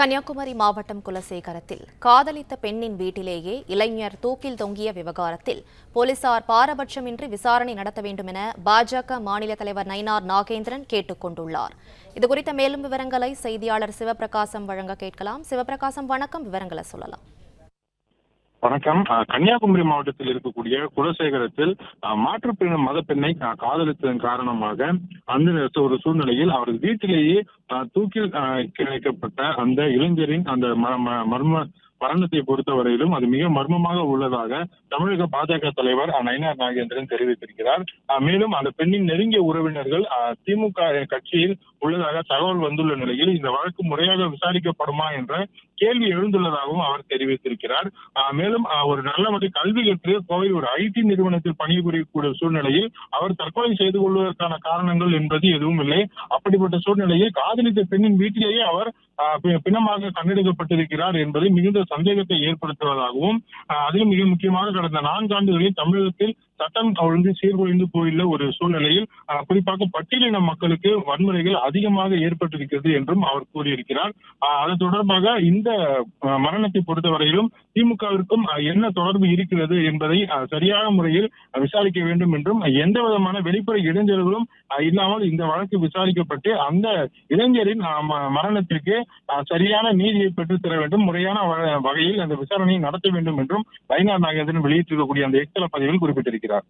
கன்னியாகுமரி மாவட்டம் குலசேகரத்தில் காதலித்த பெண்ணின் வீட்டிலேயே இளைஞர் தூக்கில் தொங்கிய விவகாரத்தில் போலீசார் பாரபட்சமின்றி விசாரணை நடத்த வேண்டும் என பாஜக மாநில தலைவர் நயினார் நாகேந்திரன் கேட்டுக் கொண்டுள்ளார். இதுகுறித்த மேலும் விவரங்களை செய்தியாளர் சிவபிரகாசம் வழங்க கேட்கலாம். சிவபிரகாசம் வணக்கம். விவரங்களை சொல்லலாம். வணக்கம். கன்னியாகுமரி மாவட்டத்தில் இருக்கக்கூடிய குலசேகரத்தில் அஹ், மாற்றுப்பின மதப்பெண்ணை காதலித்ததன் காரணமாக அந்த ஒரு சூழ்நிலையில் அவரது வீட்டிலேயே தூக்கில் கிடைக்கப்பட்ட அந்த இளைஞரின் அந்த மர்ம மரணத்தை பொறுத்தவரையிலும் அது மிக மர்மமாக உள்ளதாக தமிழக பாஜக தலைவர் அஹ், நயினார் நாகேந்திரன் தெரிவித்திருக்கிறார். மேலும் அந்த பெண்ணின் நெருங்கிய உறவினர்கள் அஹ், திமுக கட்சியில் உள்ளதாக தகவல் வந்துள்ள நிலையில் இந்த வழக்கு முறையாக விசாரிக்கப்படுமா என்ற கேள்வி எழுந்துள்ளதாகவும் அவர் தெரிவித்திருக்கிறார். மேலும் ஒரு நல்ல முறை கல்வி கற்று கோவை ஒரு ஐடி நிறுவனத்தில் பணிபுரியக்கூடிய சூழ்நிலையில் அவர் தற்கொலை செய்து கொள்வதற்கான காரணங்கள் என்பது எதுவும் இல்லை. அப்படிப்பட்ட சூழ்நிலையில் காதலித்த பெண்ணின் வீட்டிலேயே அவர் ஆஹ் பிணமாக கண்டெடுக்கப்பட்டிருக்கிறார் என்பது மிகுந்த சந்தேகத்தை ஏற்படுத்துவதாகவும் அதிலும் மிக முக்கியமாக கடந்த நான்காண்டுகளில் தமிழகத்தில் சட்டம் ஒழுங்கு சீர்குலைந்து போயுள்ள ஒரு சூழ்நிலையில் குறிப்பாக பட்டியலின மக்களுக்கு வன்முறைகள் அதிகமாக ஏற்பட்டிருக்கிறது என்றும் அவர் கூறியிருக்கிறார். அது தொடர்பாக இந்த மரணத்தை பொறுத்தவரையிலும் திமுகவிற்கும் என்ன தொடர்பு இருக்கிறது என்பதை சரியான முறையில் விசாரிக்க வேண்டும் என்றும் எந்த விதமான வெளிப்புற இடைஞ்சல்களும் இல்லாமல் இந்த வழக்கு விசாரிக்கப்பட்டு அந்த இளைஞரின் மரணத்திற்கு ஆஹ் சரியான நீதியை பெற்றுத் தர வேண்டும் முறையான வ- வகையில் அந்த விசாரணையை நடத்த வேண்டும் என்றும் வைனா நாகேந்திரன் வெளியிட்டிருக்கக்கூடிய அந்த எக்ஸல பதிவில் குறிப்பிட்டிருக்கிறார். up.